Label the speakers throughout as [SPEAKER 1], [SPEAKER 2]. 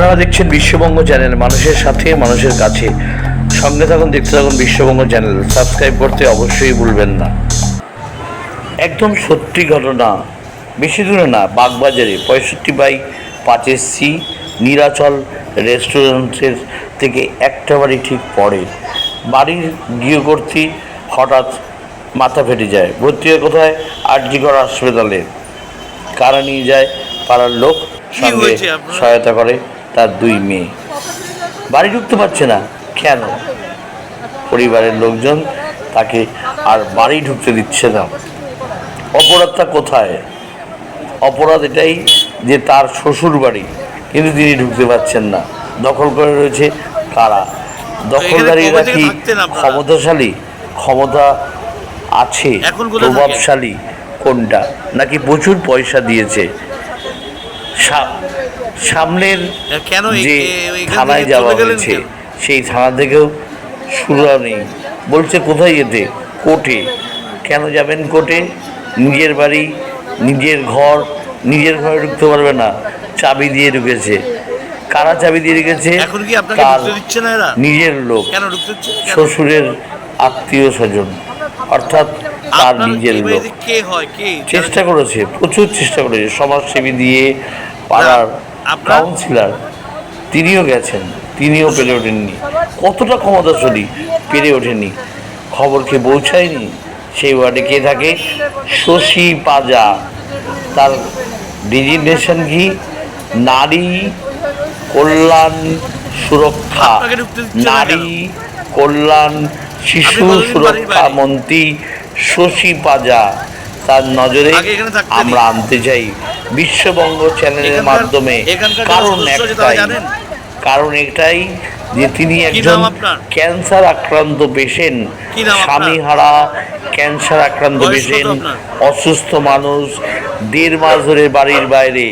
[SPEAKER 1] আপনারা দেখছেন বিশ্ববঙ্গ চ্যানেল মানুষের সাথে মানুষের কাছে। সঙ্গে থাকুন দেখতে থাকুন বিশ্ববঙ্গ চ্যানেল। সাবস্ক্রাইব করতে অবশ্যই ভুলবেন না। একদম সত্যি ঘটনা বেশি দূরে না বাগবাজারে পঁয়ষট্টি বাই পাঁচের সি নীলাচল রেস্টুরেন্টের থেকে একটা বাড়ি ঠিক পড়ে বাড়ির গৃহকর্ত্রী হঠাৎ মাথা ফেটে যায়। ভর্তি হয়ে কোথায়? আরজিগড় হাসপাতালে। কারা নিয়ে যায়? পাড়ার লোক সঙ্গে সহায়তা করে। তার দুই মেয়ে। বাড়ি ঢুকতে পারছে না। কেন? পরিবারের লোকজন তাকে আর বাড়ি ঢুকতে দিচ্ছে না। অপরাধটা কোথায়? অপরাধ এটাই যে তার শ্বশুর বাড়ি কিন্তু তিনি ঢুকতে পারছেন না। দখল করে রয়েছে কারা? দখলদারিরা কি ক্ষমতাশালী? ক্ষমতা আছে? প্রভাবশালী কোনটা? নাকি প্রচুর পয়সা দিয়েছে? সামনের
[SPEAKER 2] কেন
[SPEAKER 1] যে থানায় যাওয়া হয়েছে সেই থানা থেকেও শুরু নেই। বলছে কোথায় যেতে? কোর্টে। কেন যাবেন কোর্টে? নিজের বাড়ি নিজের ঘর নিজের ঘরে ঢুকতে পারবে না। চাবি দিয়ে ঢুকেছে। কারা চাবি দিয়ে রেখেছে? তার নিজের লোক? শ্বশুরের আত্মীয় স্বজন অর্থাৎ তার নিজের লোক। চেষ্টা করেছে প্রচুর চেষ্টা করেছে। সমাজসেবী দিয়ে পাড়ার কাউন্সিলর তিনিও গেছেন তিনিও পেরে ওঠেননি। কতটা ক্ষমতাশালী পেরে ওঠেনি খবরকে পৌঁছায়নি সেই ওয়ার্ডে কে থাকে? শশী পাজা। তার ডিজিগনেশন কি? নারী কল্যাণ সুরক্ষা। নারী কল্যাণ শিশু সুরক্ষা মন্ত্রী শশী পাজা। তার নজরে? আমরা আনতে চাই। বিশ্ববঙ্গ চ্যানেলের মাধ্যমে। কারণ একটাই। কারণ একটাই যে তিনি একজন ক্যান্সার আক্রান্ত পেশেন্ট।
[SPEAKER 2] কি
[SPEAKER 1] স্বামী হারা ক্যান্সার আক্রান্ত পেশেন্ট। অসুস্থ মানুষ দেড় মাস ধরে বাড়ির বাইরে।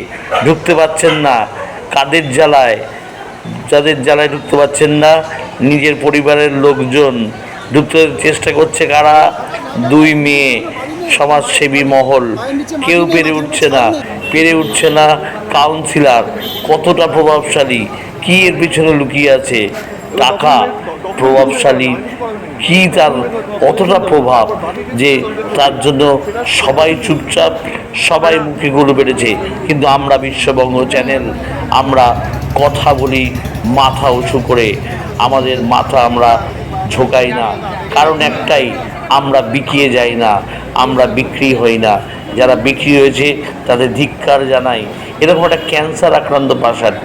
[SPEAKER 1] ঢুকতে পারছেন না। কাদের জ্বালায়? যাদের জ্বালায় ঢুকতে পারছেন না। নিজের পরিবারের লোকজন। ঢুকতে চেষ্টা করছে কারা? দুই মেয়ে, সমাজসেবী মহল। কেউ পেরে উঠছে না, পেরে উঠছে না কাউন্সিলার কতটা প্রভাবশালী? কি এর পিছনে লুকিয়ে আছে? টাকা প্রভাবশালী। কি তার কতটা প্রভাব যে তার জন্য সবাই চুপচাপ, সবাই মুখে গুলো বেড়েছে? কিন্তু আমরা বিশ্ববঙ্গ চ্যানেল, আমরা কথা বলি মাথা উঁচু করে। আমাদের মাথা আমরা ঝোঁকাই না। কারণ একটাই, আমরা বিকিয়ে যাই না, আমরা বিক্রি হই না। যারা বিক্রি হয়েছে, তাদের ধিক্কার জানাই। এরকম একটা ক্যান্সার আক্রান্ত পাশার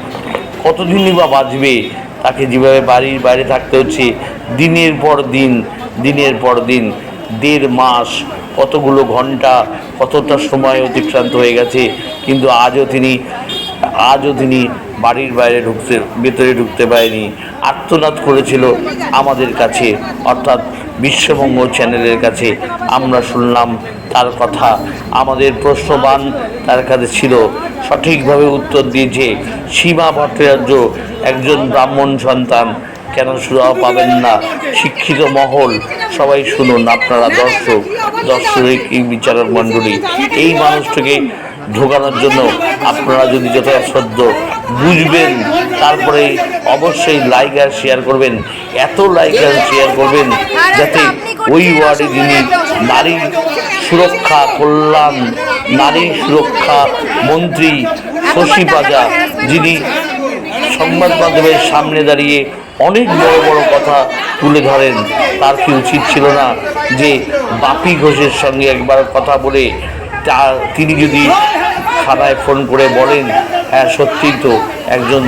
[SPEAKER 1] কতদিনই বা বাঁচবে, তাকে যেভাবে বাড়ির বাইরে থাকতে হচ্ছে, দিনের পর দিন, দিনের পর দিন, দেড় মাস, কতগুলো ঘণ্টা, কতটা সময় অতিক্রান্ত হয়ে গেছে, কিন্তু আজও তিনি আজও তিনি বাড়ির বাইরে ঢুকতে, ভেতরে ঢুকতে পারেনি, আত্মনাদ করেছিল আমাদের কাছে। অর্থাৎ বিশ্ববঙ্গ চ্যানেলের কাছে আমরা শুনলাম তার কথা। আমাদের প্রশ্নবান তার কাছে ছিল, সঠিকভাবে উত্তর দিয়েছে, সীমা ভট্টাচার্য একজন ব্রাহ্মণ সন্তান। কেন সুরা পাবেন না? শিক্ষিত মহল, সবাই শুনুন আপনারা দর্শক দর্শক এই বিচারক মণ্ডলী। এই মানুষটাকে ঢোকানোর জন্য আপনারা যদি যথাসাধ্য বুঝবেন, তারপরে অবশ্যই লাইক আর শেয়ার করবেন, এত লাইক আর শেয়ার করবেন যাতে ওই ওয়ার্ডে যিনি নারী সুরক্ষা, কল্যাণ, নারী সুরক্ষা মন্ত্রী শশী পাজা, যিনি সংবাদ মাধ্যমের সামনে দাঁড়িয়ে অনেক বড় বড় কথা তুলে ধরেন, তার কি উচিত ছিল না যে বাপি ঘোষের সঙ্গে একবার কথা বলে তিনি যদি থানায় ফোন করে বলেন হ্যাঁ সত্যিই তো একজন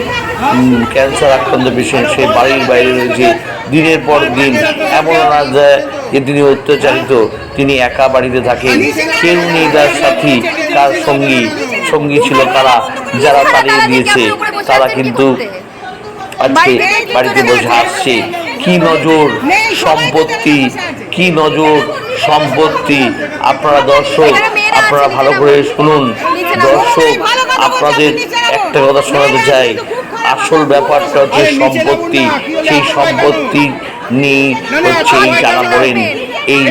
[SPEAKER 1] ক্যান্সার আক্রান্ত পেশেন্ট সে বাড়ির বাইরে রয়েছে, দিনের পর দিন এমন না যায় যে তিনি অত্যাচারিত, তিনি একা বাড়িতে থাকেন কেউ নেই তার সাথী, তার সঙ্গী সঙ্গী ছিল কারা যারা তাড়িয়ে দিয়েছে, তারা কিন্তু আজকে বাড়িতে বসে আসছে কি নজর সম্পত্তি, কি নজর সম্পত্তি? আপনারা দর্শক আপনারা ভালো করে শুনুন। দর্শক আপনাদের একটা কথা শোনাতে চাই। আসল ব্যাপারটা হচ্ছে সম্পত্তি। সেই সম্পত্তি নিয়ে হচ্ছে এই জানা পড়েন এই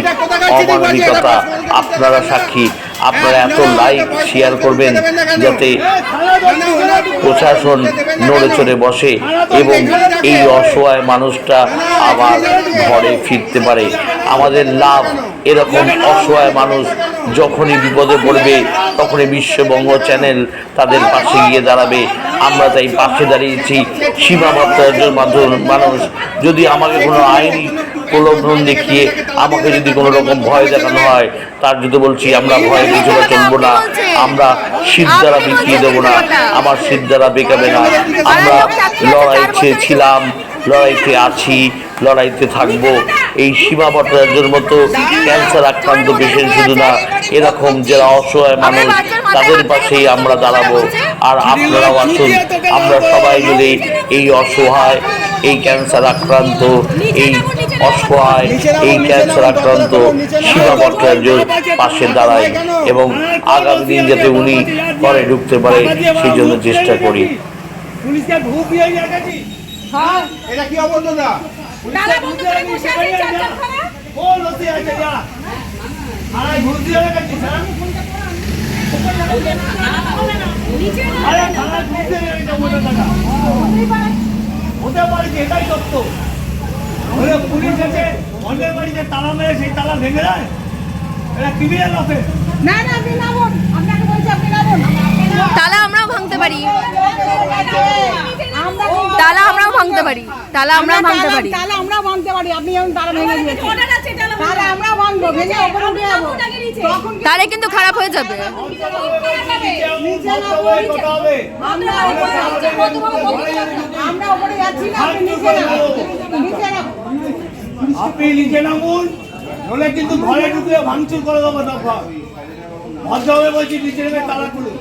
[SPEAKER 1] অমানবিকতা। আপনারা সাক্ষী। আপনারা এত লাইক শেয়ার করবেন যাতে প্রশাসন নড়ে চড়ে বসে এবং এই অসহায় মানুষটা আবার ঘরে ফিরতে পারে। আমাদের লাভ এরকম অসহায় মানুষ যখনই বিপদে পড়বে, তখনই বিশ্ববঙ্গ চ্যানেল তাদের পাশে গিয়ে দাঁড়াবে। আমরা তাই পাশে দাঁড়িয়েছি। সীমাবদ্ধ একজন মানুষ। যদি আমাকে কোনো আইনি প্রলোভন দেখিয়ে আমাকে যদি কোনো রকম ভয় দেখানো হয়, তার যদি বলছি, আমরা ভয় পিছনে চলবো না, আমরা শীত দ্বারা বিকিয়ে দেবো না, আমার শীত দ্বারা বেকাবে না, আমরা লড়াই ছিলাম লড়াইতে আছি, লড়াইতে থাকব। এই সীমা ভট্টাচার্যের মতো ক্যান্সার আক্রান্ত পেশেন্ট শুধু না, এরকম যারা অসহায় মানুষ, তাদের পাশেই আমরা দাঁড়াবো। আর আপনারাও আসুন, আমরা সবাই মিলে এই অসহায়, এই ক্যান্সার আক্রান্ত, এই অসহায়, এই ক্যান্সার আক্রান্ত সীমা ভট্টাচার্যের পাশে দাঁড়াই এবং আগামী দিন যাতে উনি ঘরে ঢুকতে পারে, সেই জন্য চেষ্টা করি।
[SPEAKER 3] পুলিশকে ঘুষ দিয়ে
[SPEAKER 4] এটা কি অবস্থা
[SPEAKER 3] পুলিশকে ঘুষ দিয়ে গেছি কোন রসি আছে যা আরে ঘুষ দিয়ে গেছি স্যার? আরে ঘুষ দিয়ে হতে পারে এটাই সত্য। ওরে পুলিশ এসে অন্যের বাড়িতে তালা মেরে সেই তালা ভেঙে দেয়? এটা ক্রিমিনাল অফেন্স
[SPEAKER 5] না না আপনি নামুন আপনাকে বলছি আপনি নামুন
[SPEAKER 6] তালা আমরাও ভাঙতে পারি।
[SPEAKER 5] আমরা
[SPEAKER 6] পারি। তালা আমরাও ভাঙতে পারি।
[SPEAKER 5] তাহলে আমরা ভাঙতে পারি। আপনি যেমন তারা ভেঙে দিয়েছেন। তাহলে আমরা ভাঙবো ভেঙে ওপরে উঠে যাব।
[SPEAKER 6] তাহলে কিন্তু খারাপ হয়ে যাবে।
[SPEAKER 5] আমরা ওপরে যাচ্ছি, আমরা না। আপনি নিচে নামুন নিচে
[SPEAKER 3] আপনি নিচে নামুন নলে কিন্তু ঘরে ঢুকে ভাঙচুর করে দেবো দফা ভদ্রভাবে বলছি নিচে নেমে তালা খুলুন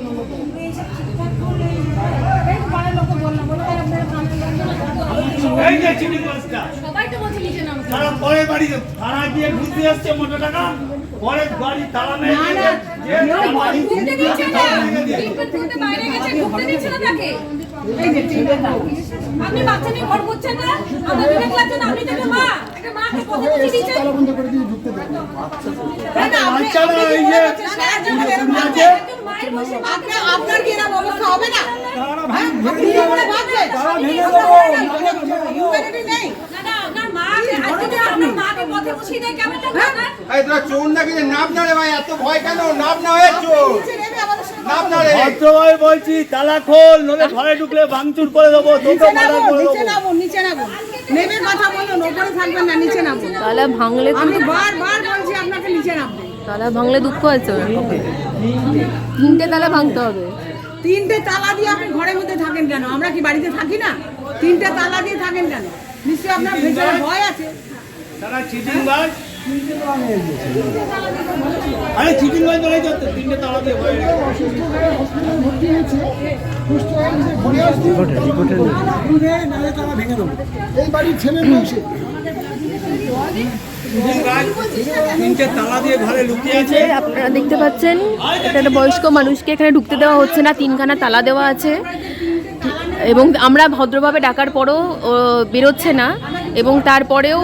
[SPEAKER 5] এই ঘরের লোককে বললাম, বলে তারা আপনারা ভাঙবেন।
[SPEAKER 3] এই যে চিনি মাছটা তারা পরে বাড়ি থানা গিয়ে দিয়ে আসছে মোটা টাকা। পরে বাড়ি তালা মেরে
[SPEAKER 5] না,
[SPEAKER 3] দিয়ে
[SPEAKER 5] না,
[SPEAKER 3] যে বাড়ি
[SPEAKER 7] ঢুকতে দিচ্ছে না।
[SPEAKER 3] তালা ভেঙে দিয়ে।
[SPEAKER 7] টিপে ঢুকতে বাইরে গেছে ঢুকতে দিচ্ছে না তাকে।
[SPEAKER 5] এই যে তিনটে তালা।
[SPEAKER 7] আপনি বাচ্চা নিয়ে ঘর করছেন না? আমরা বিবেক লাগছে না আপনি তো মা। একটা মাকে পথে বসে দিচ্ছেন।
[SPEAKER 5] না, না, আপনি-
[SPEAKER 3] বাচ্চারা এই যে
[SPEAKER 5] আপনি-
[SPEAKER 3] আছে,
[SPEAKER 7] একজন মায়ের
[SPEAKER 5] আপনার আপনার কি এরকম অবস্থা হবে না?
[SPEAKER 4] চোর নাকি নাম না রে ভাই? এত ভয় কেন? নাম না হয়ে চোর।
[SPEAKER 5] নিচে নেমে আমাদের সঙ্গে
[SPEAKER 4] নাম
[SPEAKER 5] কথা
[SPEAKER 4] না
[SPEAKER 3] ভদ্রভাবে বলছি তালা খোল নলে ঘরে ঢুকলে ভাঙচুর করে দেবো তোকে
[SPEAKER 5] নিচে
[SPEAKER 3] করে দেবো।
[SPEAKER 5] নেমে কথা বলুন ওপরে থাকবেন না নিচে নামুন।
[SPEAKER 6] তালা ভাঙলে
[SPEAKER 5] আমি বারবার বলছি আপনাকে নিচে
[SPEAKER 6] তালা ভাঙলে দুঃখ আছে। তিনটে তালা ভাঙতে হবে।
[SPEAKER 5] তিনটে তালা দিয়ে আপনি ঘরের মধ্যে থাকেন কেন? আমরা কি বাড়িতে থাকি না? তিনটে তালা দিয়ে থাকেন কেন? নিশ্চয়ই আপনার ভেতরে ভয় আছে।
[SPEAKER 3] তারা আরে চিটিং বাজ বলে তিনটে তালা দিয়ে ভরে রেখেছে।
[SPEAKER 8] এই বাড়ির ছেলে
[SPEAKER 3] তালা
[SPEAKER 6] আপনারা দেখতে পাচ্ছেন এটা একটা বয়স্ক মানুষকে এখানে ঢুকতে দেওয়া হচ্ছে না তিনখানা তালা দেওয়া আছে। এবং আমরা ভদ্রভাবে ডাকার পরও ও, বেরোচ্ছে না। এবং তারপরেও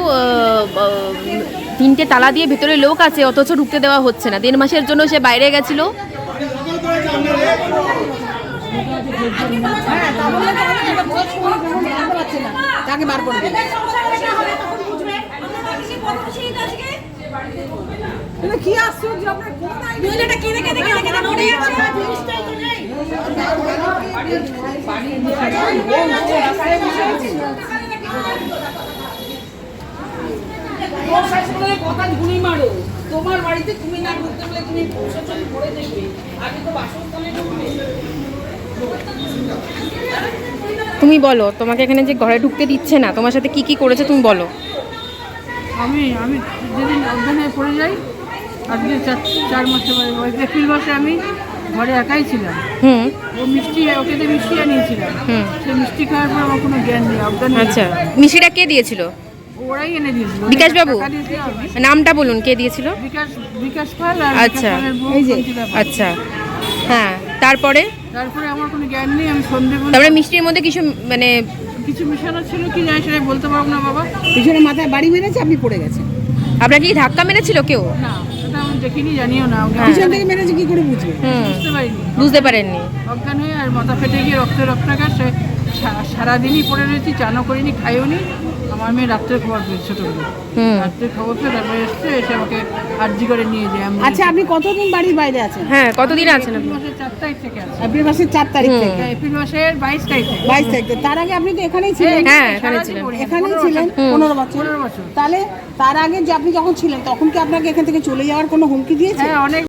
[SPEAKER 6] তিনটে তালা দিয়ে ভেতরে লোক আছে অথচ ঢুকতে দেওয়া হচ্ছে না। দেড় মাসের জন্য সে বাইরে গেছিল।
[SPEAKER 5] হ্যাঁ তাকে বার করে কি আশ্চর্য? আপনার কোন জিনিসটাই তো নেই। তোমার বাড়িতে তুমি না ঢুকতে তুমি প্রশাসন করে দেখবে। আগে তো বাসস্থানে ঢুকবে।
[SPEAKER 6] তুমি বলো তোমাকে এখানে যে ঘরে ঢুকতে দিচ্ছে না তোমার সাথে কি কি করেছে তুমি বলো।
[SPEAKER 9] আমি আমি যেদিন অধ্যয়নে পড়ে যাই আজকে চার চার মাসে ওই এপ্রিল মাসে আমি ঘরে একাই ছিলাম।
[SPEAKER 6] হুম।
[SPEAKER 9] ও মিষ্টি ওকে দিয়ে মিষ্টি আনিয়েছিলাম।
[SPEAKER 6] হুম।
[SPEAKER 9] সে মিষ্টি খাওয়ার পর আমার কোনো জ্ঞান নেই অজ্ঞান
[SPEAKER 6] আচ্ছা। মিষ্টিটা কে দিয়েছিল?
[SPEAKER 9] ওরাই এনে দিয়েছিল।
[SPEAKER 6] বিকাশ বাবু? নামটা বলুন কে দিয়েছিল?
[SPEAKER 9] বিকাশ বিকাশ পাল
[SPEAKER 6] আচ্ছা।
[SPEAKER 5] এই যে।
[SPEAKER 6] আচ্ছা। হ্যাঁ তারপরে?
[SPEAKER 9] তারপরে আমার কোনো জ্ঞান নেই আমি
[SPEAKER 6] তারপরে মিষ্টির মধ্যে কিছু মানে
[SPEAKER 9] কিছু মেশানো ছিল কি জানি সেটা বলতে পারব না বাবা।
[SPEAKER 5] পিছনে মাথায় বাড়ি মেরেছে আপনি পড়ে গেছেন।
[SPEAKER 6] আপনার কি ধাক্কা মেরেছিল কেউ?
[SPEAKER 9] না সেটা আমি দেখিনি জানিও না ওকে
[SPEAKER 5] পিছন থেকে মেরেছে কি করে বুঝবে?
[SPEAKER 9] বুঝতে পারিনি।
[SPEAKER 6] বুঝতে পারেননি।
[SPEAKER 9] অজ্ঞান হয়ে আর মাথা ফেটে গিয়ে রক্ত রক্তাকার সারাদিনই পড়ে রয়েছি চানও করিনি খাইও নি। আমার মেয়ে রাত্রে খবর পেয়েছে ছোটোগুলো
[SPEAKER 6] হুম।
[SPEAKER 9] রাত্রে খবর পেয়ে তারপরে এসছে এসে আমাকে আর্জি করে নিয়ে যায়
[SPEAKER 5] আচ্ছা আপনি কতদিন বাড়ির বাইরে আছেন?
[SPEAKER 6] হ্যাঁ কতদিন আছেন
[SPEAKER 9] এপ্রিল
[SPEAKER 6] আপনি
[SPEAKER 9] মাসের চার তারিখ থেকে আছে।
[SPEAKER 5] এপ্রিল মাসের চার তারিখ থেকে?
[SPEAKER 9] হ্যাঁ, এপ্রিল মাসের বাইশ তারিখ থেকে।
[SPEAKER 5] বাইশ তারিখ থেকে। তার আগে আপনি তো এখানেই ছিলেন।
[SPEAKER 6] হ্যাঁ, এখানে ছিলেন।
[SPEAKER 5] এখানেই ছিলেন পনেরো বছর।
[SPEAKER 9] পনেরো বছর।
[SPEAKER 5] তাহলে তার আগে যে আপনি যখন ছিলেন তখন কি আপনাকে এখান থেকে চলে যাওয়ার কোনো হুমকি দিয়েছে?
[SPEAKER 9] হ্যাঁ অনেক